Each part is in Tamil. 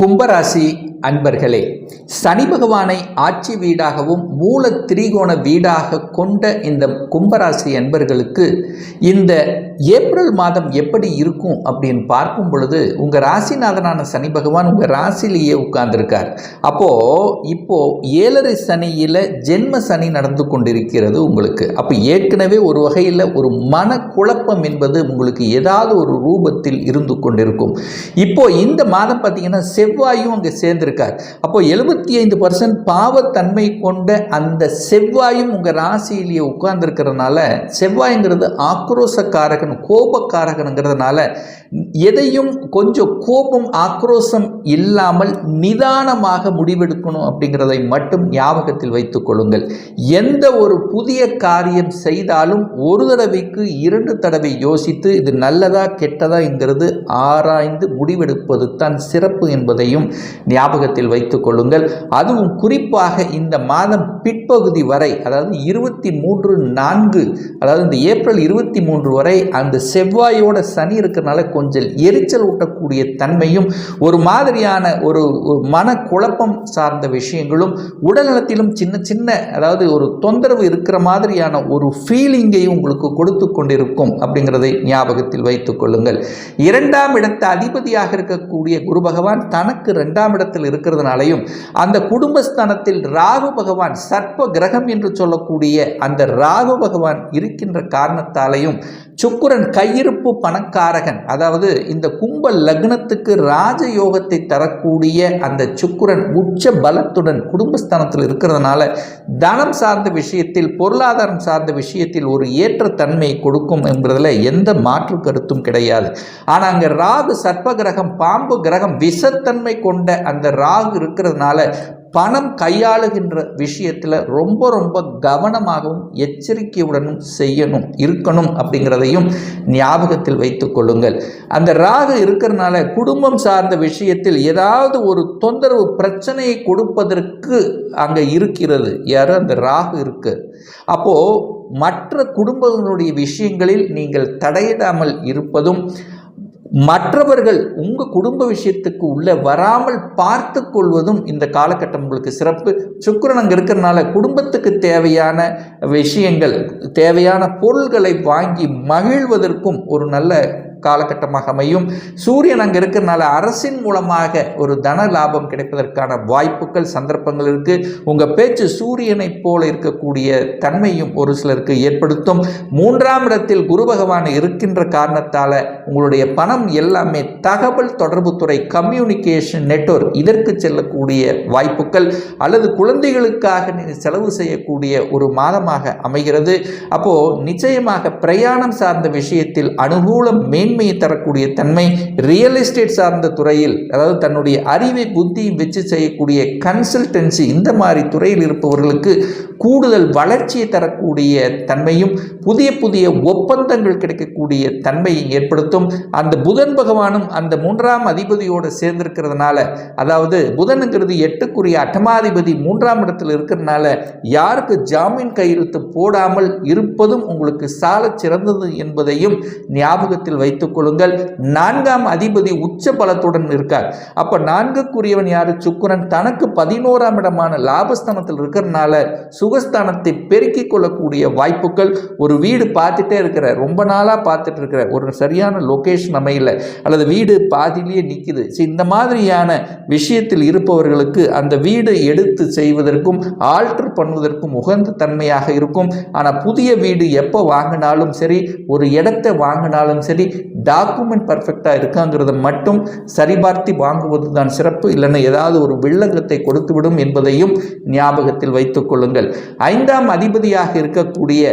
கும்பராசி அன்பர்களே சனி பகவானை ஆட்சி வீடாகவும் மூல திரிகோண வீடாக கொண்ட இந்த கும்பராசி அன்பர்களுக்கு இந்த ஏப்ரல் மாதம் எப்படி இருக்கும் அப்படின்னு பார்க்கும் பொழுது உங்கள் ராசிநாதனான சனி பகவான் உங்கள் ராசிலேயே உட்கார்ந்துருக்கார். அப்போது இப்போது ஏழரை சனியில் ஜென்ம சனி நடந்து கொண்டிருக்கிறது உங்களுக்கு. அப்போ ஏற்கனவே ஒரு வகையில் ஒரு மனக்குழப்பம் என்பது உங்களுக்கு ஏதாவது ஒரு ரூபத்தில் இருந்து கொண்டிருக்கும். இப்போது இந்த மாதம் பார்த்தீங்கன்னா செவ்வாயும் அங்கே சேர்ந்திருக்கார். அப்போது எழுபத்தி ஐந்து பர்சன்ட் பாவத்தன்மை கொண்ட அந்த செவ்வாயும் உங்கள் ராசியிலேயே உட்கார்ந்துருக்கிறதுனால செவ்வாய்ங்கிறது ஆக்ரோசக்காரகன் கோபக்காரகனுங்கிறதுனால எதையும் கொஞ்சம் கோபம் ஆக்ரோஷம் இல்லாமல் நிதானமாக முடிவெடுக்கணும் அப்படிங்கிறதை மட்டும் ஞாபகத்தில் வைத்துக் கொள்ளுங்கள். எந்த ஒரு புதிய காரியம் செய்தாலும் ஒரு தடவைக்கு இரண்டு தடவை யோசித்து இது நல்லதா கெட்டதாங்கிறது ஆராய்ந்து முடிவெடுப்பது தான் சிறப்பு என்பதையும் ஞாபகத்தில் வைத்துக் கொள்ளுங்கள். அதுவும் குறிப்பாக இந்த மாதம் பிற்பகுதி வரை அதாவது இருபத்தி மூன்று நான்கு அதாவது இந்த ஏப்ரல் இருபத்தி மூன்று வரை அந்த செவ்வாயோட சனி இருக்கிறனால கொஞ்சம் எரிச்சல் ஊட்டக்கூடிய தன்மையும் ஒரு மாதிரியான ஒரு மனக்குழப்பம் சார்ந்த விஷயங்களும் உடல்நலத்திலும் சின்ன சின்ன அதாவது ஒரு தொந்தரவு இருக்கிற மாதிரியான ஒரு ஃபீலிங்கையும் உங்களுக்கு கொடுத்து கொண்டிருக்கும் அப்படிங்கிறதை ஞாபகத்தில் வைத்துக் கொள்ளுங்கள். இரண்டாம் இடத்த அதிபதியாக இருக்கக்கூடிய குரு பகவான் தனக்கு ரெண்டாம் இடத்தில் இருக்கிறதுனாலையும் அந்த குடும்பஸ்தானத்தில் ராகு பகவான் சர்ப்ப கிரகம் என்று சொல்லக்கூடிய அந்த ராகு பகவான் இருக்கின்ற காரணத்தாலையும் சுக்குரன் கையிருப்பு பணக்காரகன் அதாவது இந்த கும்ப லக்னத்துக்கு ராஜயோகத்தை தரக்கூடிய அந்த சுக்குரன் உச்ச பலத்துடன் குடும்பஸ்தானத்தில் இருக்கிறதுனால தனம் சார்ந்த விஷயத்தில் பொருளாதாரம் சார்ந்த விஷயத்தில் ஒரு ஏற்றத்தன்மை கொடுக்கும் என்பதில் எந்த மாற்று கருத்தும் கிடையாது. ஆனால் அங்கே ராகு சர்ப்ப கிரகம் பாம்பு கிரகம் விஷத்தன்மை கொண்ட அந்த ராகு இருக்கிறதுனால பணம் கையாளுகின்ற விஷயத்தில் ரொம்ப ரொம்ப கவனமாகவும் எச்சரிக்கையுடனும் செய்யணும் இருக்கணும் அப்படிங்கிறதையும் ஞாபகத்தில் வைத்துக் கொள்ளுங்கள். அந்த ராகு இருக்கிறனால குடும்பம் சார்ந்த விஷயத்தில் ஏதாவது ஒரு தொந்தரவு பிரச்சனையை கொடுப்பதற்கு அங்கே இருக்கிறது. யார்? அந்த ராகு இருக்கு. அப்போது மற்ற குடும்பங்களுடைய விஷயங்களில் நீங்கள் தடையிடாமல் இருப்பதும் மற்றவர்கள் உங்கள் குடும்ப விஷயத்துக்கு உள்ளே வராமல் பார்த்து கொள்வதும் இந்த காலகட்டம் உங்களுக்கு சிறப்பு. சுக்கரன் அங்கே இருக்கிறனால குடும்பத்துக்கு தேவையான விஷயங்கள் தேவையான பொருள்களை வாங்கி மகிழ்வதற்கும் ஒரு நல்ல காலகட்டமாக அமையும். சூரியன் அங்கே இருக்கிறனால அரசின் மூலமாக ஒரு தன லாபம் கிடைப்பதற்கான வாய்ப்புகள் சந்தர்ப்பங்கள் இருக்குது உங்கள் பேச்சு சூரியனைப் போல இருக்கக்கூடிய தன்மையும் ஒரு சிலருக்கு ஏற்படுத்தும். மூன்றாம் இடத்தில் குரு பகவான் இருக்கின்ற காரணத்தால் உங்களுடைய பணம் எல்லாமே தகவல் தொடர்புத்துறை கம்யூனிகேஷன் நெட்வொர்க் இதற்கு செல்லக்கூடிய வாய்ப்புகள் அல்லது குழந்தைகளுக்காக நீங்கள் செலவு செய்யக்கூடிய ஒரு மாதமாக அமைகிறது. அப்போது நிச்சயமாக பிரயாணம் சார்ந்த விஷயத்தில் அனுகூலம் மேன்மையை தரக்கூடிய தன்மை ரியல் எஸ்டேட் சார்ந்த துறையில் அதாவது தன்னுடைய அறிவை புத்தியும் வச்சு செய்யக்கூடிய கன்சல்டன்சி இந்த மாதிரி துறையில் இருப்பவர்களுக்கு கூடுதல் வளர்ச்சியை தரக்கூடிய தன்மையும் புதிய புதிய ஒப்பந்தங்கள் கிடைக்கக்கூடிய தன்மையை ஏற்படுத்தும். அந்த புதன் பகவானும் அந்த மூன்றாம் அதிபதியோடு சேர்ந்திருக்கிறதுனால அதாவது புதனுங்கிறது எட்டுக்குரிய அட்டமாதிபதி மூன்றாம் இடத்தில் இருக்கிறதுனால யாருக்கு ஜாமீன் கையெழுத்து போடாமல் இருப்பதும் உங்களுக்கு சால சிறந்தது என்பதையும் ஞாபகத்தில் வைத்து வைத்துக் கொள்ளுங்கள். நான்காம் அதிபதி உச்ச பலத்துடன் இருக்கார் அப்ப நான்குக்குரியவன் யாரு? சுக்கிரன். தனக்கு பதினோராம் இடமான லாபஸ்தானத்தில் இருக்கிறதுனால சுகஸ்தானத்தை பெருக்கிக் கொள்ளக்கூடிய வாய்ப்புகள் ஒரு வீடு பார்த்துட்டே இருக்கிற ரொம்ப நாளாக பார்த்துட்டு இருக்கிற ஒரு சரியான லொகேஷன் அமையல. அல்லது வீடு பாதியிலேயே நிற்குது சரி இந்த மாதிரியான விஷயத்தில் இருப்பவர்களுக்கு அந்த வீடு எடுத்து செய்வதற்கும் ஆல்டர் பண்ணுவதற்கும் உகந்த தன்மையாக இருக்கும். ஆனால் புதிய வீடு எப்போ வாங்கினாலும் சரி ஒரு இடத்தை வாங்கினாலும் சரி டாக்குமெண்ட் பர்ஃபெக்டாக இருக்காங்கிறத மட்டும் சரிபார்த்து வாங்குவது தான் சிறப்பு. இல்லைன்னா ஏதாவது ஒரு வில்லங்கத்தை கொடுத்துவிடும் என்பதையும் ஞாபகத்தில் வைத்துக் கொள்ளுங்கள். ஐந்தாம் அதிபதியாக இருக்கக்கூடிய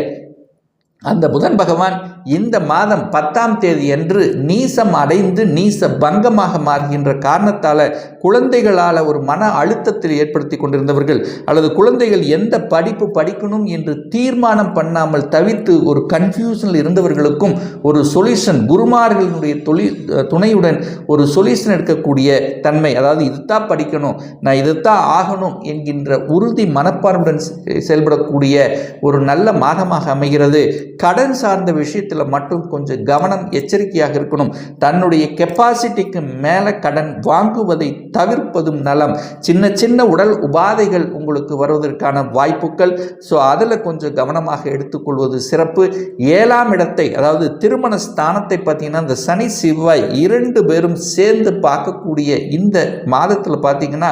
அந்த புதன் பகவான் இந்த மாதம் பத்தாம் தேதி அன்று நீசம் அடைந்து நீச பங்கமாக மாறுகின்ற காரணத்தால் குழந்தைகளால் ஒரு மன அழுத்தத்தில் ஏற்படுத்தி கொண்டிருந்தவர்கள் அல்லது குழந்தைகள் எந்த படிப்பு படிக்கணும் என்று தீர்மானம் பண்ணாமல் தவிர்த்து ஒரு கன்ஃபியூஷனில் இருந்தவர்களுக்கும் ஒரு சொல்யூஷன் குருமார்களினுடைய தொழில் துணையுடன் ஒரு சொல்யூஷன் எடுக்கக்கூடிய தன்மை அதாவது இதுதான் படிக்கணும் நான் இதுதான் ஆகணும் என்கின்ற உறுதி மனப்பான்மையுடன் செ- செயல்படக்கூடிய ஒரு நல்ல மாதமாக அமைகிறது. கடன் சார்ந்த விஷயத்தில் மட்டும் கொஞ்சம் கவனம் எச்சரிக்கையாக இருக்கணும். தன்னுடைய கெப்பாசிட்டிக்கு மேலே கடன் வாங்குவதை தவிர்ப்பதும் நலம். சின்ன சின்ன உடல் உபாதைகள் உங்களுக்கு வருவதற்கான வாய்ப்புகள். ஸோ அதில் கொஞ்சம் கவனமாக எடுத்துக்கொள்வது சிறப்பு. ஏழாம் இடத்தை அதாவது திருமண ஸ்தானத்தை பார்த்தீங்கன்னா இந்த சனி செவ்வாய் இரண்டு பேரும் சேர்ந்து பார்க்கக்கூடிய இந்த மாதத்தில் பார்த்தீங்கன்னா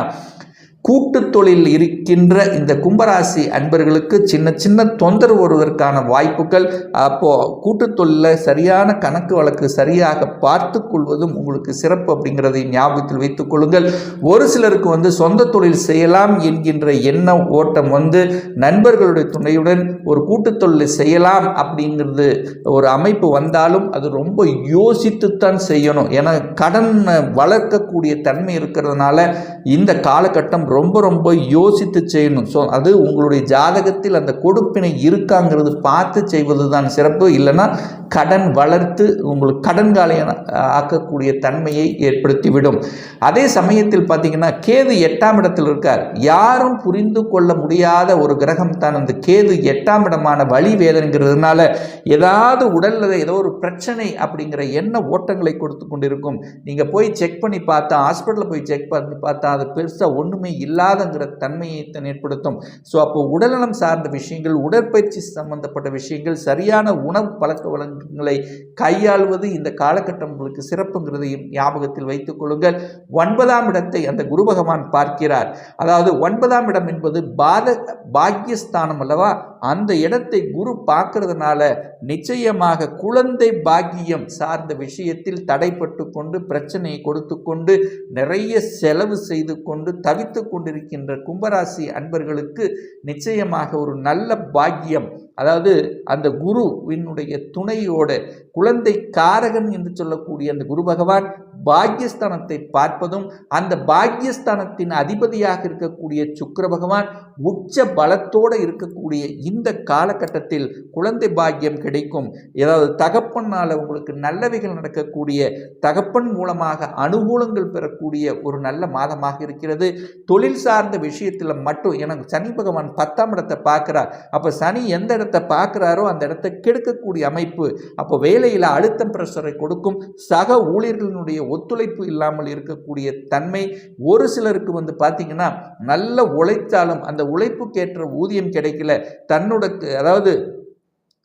கூட்டு தொழில் இருக்கின்ற இந்த கும்பராசி அன்பர்களுக்கு சின்ன சின்ன தொந்தரவு வருவதற்கான வாய்ப்புகள் அப்போது கூட்டு தொழிலில் சரியான கணக்கு வழக்கு சரியாக பார்த்து கொள்வதும் உங்களுக்கு சிறப்பு அப்படிங்கிறதை ஞாபகத்தில் வைத்துக் கொள்ளுங்கள். ஒரு சிலருக்கு வந்து சொந்த தொழில் செய்யலாம் என்கின்ற எண்ண ஓட்டம் வந்து நண்பர்களுடைய துணையுடன் ஒரு கூட்டு தொழில் செய்யலாம் அப்படிங்கிறது ஒரு அமைப்பு வந்தாலும் அது ரொம்ப யோசித்துத்தான் செய்யணும். ஏன்னா கடன் வளர்க்கக்கூடிய தன்மை இருக்கிறதுனால இந்த காலகட்டம் ரொம்ப ரொம்ப யோசித்து செய்யணும். ஸோ அது உங்களுடைய ஜாதகத்தில் அந்த கொடுப்பினை இருக்காங்கிறது பார்த்து செய்வது தான் சிறப்பு. இல்லைன்னா கடன் வளர்த்து உங்களுக்கு கடன் காலையை ஆக்கக்கூடிய தன்மையை ஏற்படுத்திவிடும். அதே சமயத்தில் பார்த்தீங்கன்னா கேது எட்டாம் இடத்தில் இருக்கார். யாரும் புரிந்து கொள்ள முடியாத ஒரு கிரகம் தான் அந்த கேது எட்டாம் இடமான வழி வேதனைங்கிறதுனால ஏதாவது உடலில் ஏதோ ஒரு பிரச்சனை அப்படிங்கிற எண்ண ஓட்டங்களை கொடுத்து கொண்டிருக்கும். நீங்கள் போய் செக் பண்ணி பார்த்தா ஹாஸ்பிட்டலில் போய் செக் பண்ணி பார்த்தா அது பெருசாக ஒன்றுமே இல்லாதங்கிற தன்மையை தான் ஏற்படுத்தும். ஸோ அப்போ உடல்நலம் சார்ந்த விஷயங்கள் உடற்பயிற்சி சம்பந்தப்பட்ட விஷயங்கள் சரியான உணவு பழக்க வழக்கங்களை கையாள்வது இந்த காலகட்டம் உங்களுக்கு சிறப்புங்கிறதையும் ஞாபகத்தில் வைத்துக் கொள்ளுங்கள். ஒன்பதாம் இடத்தை அந்த குரு பகவான் பார்க்கிறார். அதாவது ஒன்பதாம் இடம் என்பது பாத பாக்யஸ்தானம் அல்லவா? அந்த இடத்தை குரு பார்க்கறதுனால நிச்சயமாக குழந்தை பாக்கியம் சார்ந்த விஷயத்தில் தடைப்பட்டு கொண்டு பிரச்சனையை கொடுத்து கொண்டு நிறைய செலவு செய்து கொண்டு தவித்து கொண்டிருக்கின்ற கும்பராசி அன்பர்களுக்கு நிச்சயமாக ஒரு நல்ல பாக்கியம். அதாவது அந்த குருவினுடைய துணையோட குழந்தை காரகன் என்று சொல்லக்கூடிய அந்த குரு பகவான் பாக்யஸ்தானத்தை பார்ப்பதும் அந்த பாக்யஸ்தானத்தின் அதிபதியாக இருக்கக்கூடிய சுக்கர பகவான் உச்ச பலத்தோடு இருக்கக்கூடிய இந்த காலகட்டத்தில் குழந்தை பாக்கியம் கிடைக்கும். ஏதாவது தகப்பனால் உங்களுக்கு நல்லவைகள் நடக்கக்கூடிய தகப்பன் மூலமாக அனுகூலங்கள் பெறக்கூடிய ஒரு நல்ல மாதமாக இருக்கிறது. தொழில் சார்ந்த விஷயத்தில் மட்டும் எனக்கு சனி பகவான் பத்தாம் இடத்தை பார்க்குறார். அப்போ சனி எந்த இடத்தை பார்க்குறாரோ அந்த இடத்தை கெடுக்கக்கூடிய அமைப்பு. அப்போ வேலையில் அழுத்தம் பிரஷரை கொடுக்கும். சக ஊழியர்களினுடைய ஒத்துழைப்பு இல்லாமல் இருக்கக்கூடிய தன்மை. ஒரு சிலருக்கு வந்து பார்த்திங்கன்னா நல்ல உழைத்தாலும் அந்த உழைப்புக்கேற்ற ஊதியம் கிடைக்கல. தன்னோட அதாவது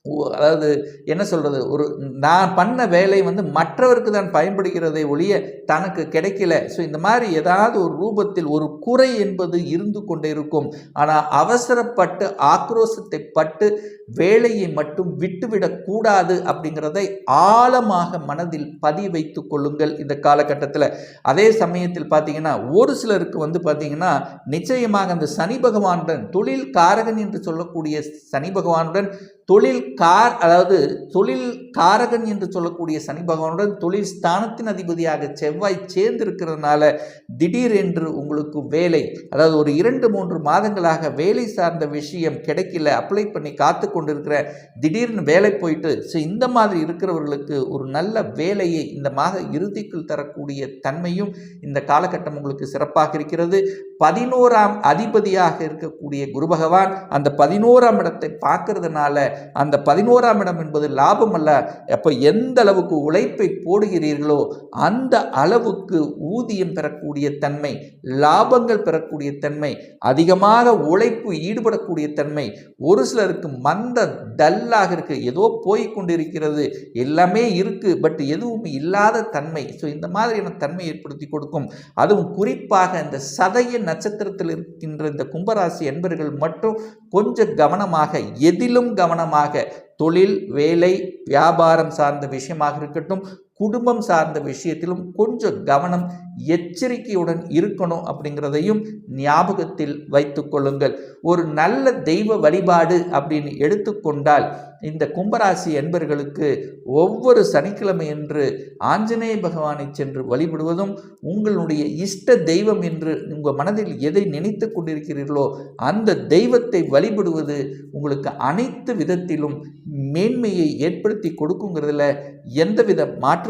அதாவது என்ன சொல்கிறது ஒரு நான் பண்ண வேலை வந்து மற்றவருக்கு தான் பயன்படுகிறதை ஒழிய தனக்கு கிடைக்கல. ஸோ இந்த மாதிரி ஏதாவது ஒரு ரூபத்தில் ஒரு குறை என்பது இருந்து கொண்டே இருக்கும் ஆனால் அவசரப்பட்டு ஆக்ரோசத்தை பட்டு வேலையை மட்டும் விட்டுவிடக்கூடாது அப்படிங்கிறதை ஆழமாக மனதில் பதி வைத்து கொள்ளுங்கள் இந்த காலகட்டத்தில். அதே சமயத்தில் பார்த்தீங்கன்னா ஒரு சிலருக்கு வந்து பார்த்தீங்கன்னா நிச்சயமாக அந்த சனி பகவானுடன் தொழில் காரகன் என்று சொல்லக்கூடிய சனி பகவானுடன் தொழில் கார் அதாவது தொழில் காரகன் என்று சொல்லக்கூடிய சனி பகவானுடன் தொழில் ஸ்தானத்தின் அதிபதியாக செவ்வாய் சேர்ந்திருக்கிறதுனால திடீர் என்று உங்களுக்கு வேலை அதாவது ஒரு இரண்டு மூன்று மாதங்களாக வேலை சார்ந்த விஷயம் கிடைக்கல அப்ளை பண்ணி காத்து கொண்டிருக்கிற திடீர்னு வேலை போயிட்டு ஸோ இந்த மாதிரி இருக்கிறவர்களுக்கு ஒரு நல்ல வேலையை இந்த மாத இறுதிக்குள் தரக்கூடிய தன்மையும் இந்த காலகட்டம் உங்களுக்கு சிறப்பாக இருக்கிறது. பதினோராம் அதிபதியாக இருக்கக்கூடிய குரு பகவான் அந்த பதினோராம் இடத்தை பார்க்கறதுனால அந்த பதினோராம் இடம் என்பது லாபம் அல்ல. அப்போ எந்த அளவுக்கு உழைப்பை போடுகிறீர்களோ அந்த அளவுக்கு ஊதியம் பெறக்கூடிய தன்மை லாபங்கள் பெறக்கூடிய தன்மை அதிகமாக உழைப்பு ஈடுபடக்கூடிய தன்மை ஒரு சிலருக்கு மந்த டல்லாக இருக்கு ஏதோ போய் கொண்டிருக்கிறது எல்லாமே இருக்கு பட் எதுவும் இல்லாத தன்மை. ஸோ இந்த மாதிரியான தன்மை ஏற்படுத்தி கொடுக்கும். அதுவும் குறிப்பாக இந்த சதய நட்சத்திரத்தில் இருக்கின்ற இந்த கும்பராசி என்பர்கள் மட்டும் கொஞ்சம் கவனமாக எதிலும் கவனமாக தொழில் வேலை வியாபாரம் சார்ந்த விஷயமாக இருக்கட்டும் குடும்பம் சார்ந்த விஷயத்திலும் கொஞ்சம் கவனம் எச்சரிக்கையுடன் இருக்கணும் அப்படிங்கிறதையும் ஞாபகத்தில் வைத்து கொள்ளுங்கள். ஒரு நல்ல தெய்வ வழிபாடு அப்படின்னு எடுத்துக்கொண்டால் இந்த கும்பராசி என்பர்களுக்கு ஒவ்வொரு சனிக்கிழமை என்று ஆஞ்சநேய பகவானை சென்று வழிபடுவதும் உங்களுடைய இஷ்ட தெய்வம் என்று உங்கள் மனதில் எதை நினைத்து கொண்டிருக்கிறீர்களோ அந்த தெய்வத்தை வழிபடுவது உங்களுக்கு அனைத்து விதத்திலும் மேன்மையை ஏற்படுத்தி கொடுக்குங்கிறதுல எந்தவித மாற்று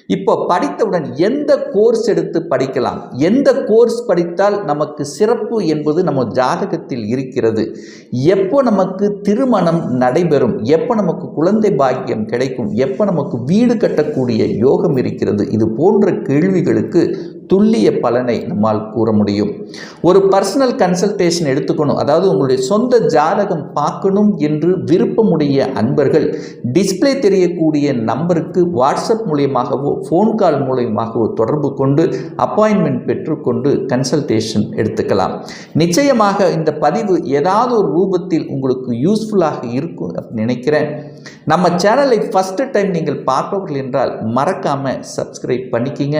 இப்போ படித்தவுடன் எந்த கோர்ஸ் எடுத்து படிக்கலாம்? எந்த கோர்ஸ் படித்தால் நமக்கு சிறப்பு என்பது நம்ம ஜாதகத்தில் இருக்கிறது. எப்போ நமக்கு திருமணம் நடைபெறும்? எப்போ நமக்கு குழந்தை பாக்கியம் கிடைக்கும்? எப்போ நமக்கு வீடு கட்டக்கூடிய யோகம் இருக்கிறது? இது போன்ற கேள்விகளுக்கு துல்லிய பலனை நம்மால் கூற முடியும். ஒரு பர்சனல் கன்சல்டேஷன் எடுத்துக்கணும். அதாவது உங்களுடைய சொந்த ஜாதகம் பார்க்கணும் என்று விருப்பமுடைய அன்பர்கள் டிஸ்பிளே தெரியக்கூடிய நம்பருக்கு வாட்ஸ்அப் மூலியமாகவோ ஃபோன் கால் மூலியமாகவோ தொடர்பு கொண்டு அப்பாயின்மெண்ட் பெற்றுக்கொண்டு கன்சல்டேஷன் எடுத்துக்கலாம். நிச்சயமாக இந்த பதிவு ஏதாவது ஒரு ரூபத்தில் உங்களுக்கு யூஸ்ஃபுல்லாக இருக்கும் நினைக்கிறேன். நம்ம சேனலை ஃபஸ்ட்டு டைம் நீங்கள் பார்ப்பவர்கள் என்றால் மறக்காமல் சப்ஸ்கிரைப் பண்ணிக்கிங்க.